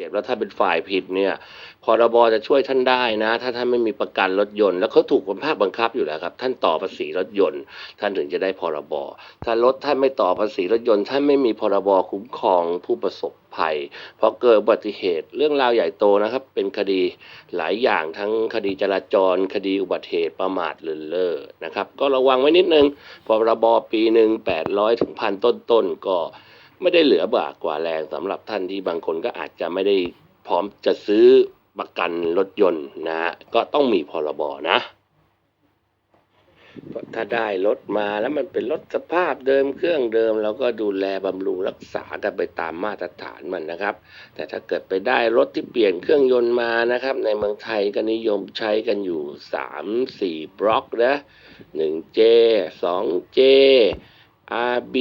เจ็บแล้วถ้าเป็นฝ่ายผิดเนี่ยพรบจะช่วยท่านได้นะ ถ้าท่านไม่มีประกันรถยนต์ แล้วเขาถูกบังคับบังคับอยู่แล้วครับ ท่านต่อภาษีรถยนต์ ท่านถึงจะได้พรบถ้ารถท่านไม่ต่อภาษีรถยนต์ ท่านไม่มีพรบคุ้มครองผู้ประสบภัย เพราะเกิดอุบัติเหตุเรื่องราวใหญ่โตนะครับ เป็นคดีหลายอย่างทั้งคดีจราจร คดีอุบัติเหตุประมาทเลินเล่อนะครับ ก็ระวังไว้นิดนึงพรบปีหนึ่งแปดร้อยถึงพันต้นๆก็ ไม่ได้เหลือบากกว่าแรงสำหรับท่านที่บางคนก็อาจจะไม่ได้พร้อมจะซื้อประกันรถยนต์นะฮะก็ต้องมีพรบนะเพราะถ้าได้รถมาแล้วมันเป็นรถสภาพเดิมเครื่องเดิมเราก็ดูแลบำรุงรักษากันไปตามมาตรฐานมันนะครับ แต่ถ้าเกิดไปได้รถที่เปลี่ยนเครื่องยนต์มานะครับ ในเมืองไทยก็นิยมใช้กันอยู่สามสี่บล็อกนะหนึ่งเจสองเจ RB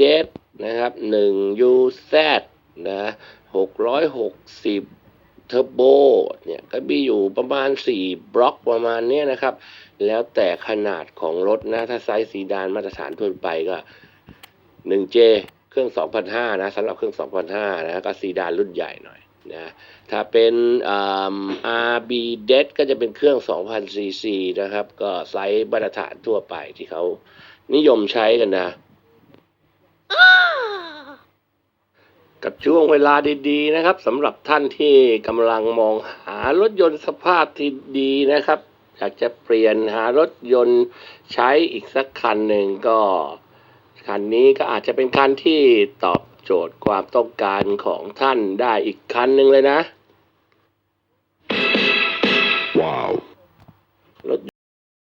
d e นะครับ1 UZ นะ660เทอร์โบเนี่ยก็มีอยู่ประมาณ 4 บล็อกประมาณเนี้ยนะครับ แล้วแต่ขนาดของรถนะ ถ้าไซส์ซีดานมาตรฐานทั่วไปก็ 1J เครื่อง2,500นะสำหรับเครื่อง2,500นะก็ซีดานรุ่นใหญ่หน่อยนะถ้าเป็นอ่า RB d e ก็จะเป็นเครื่อง 2,000 cc นะครับ ก็ไซส์มาตรฐานทั่วไปที่เขานิยมใช้กันนะ กับช่วงเวลาดีๆนะครับสำหรับท่านที่กำลังมองหารถยนต์สภาพที่ดีนะครับ อยากจะเปลี่ยนหารถยนต์ใช้อีกสักคันหนึ่งก็ คันนี้ก็อาจจะเป็นคันที่ตอบโจทย์ความต้องการของท่านได้อีกคันหนึ่งเลยนะ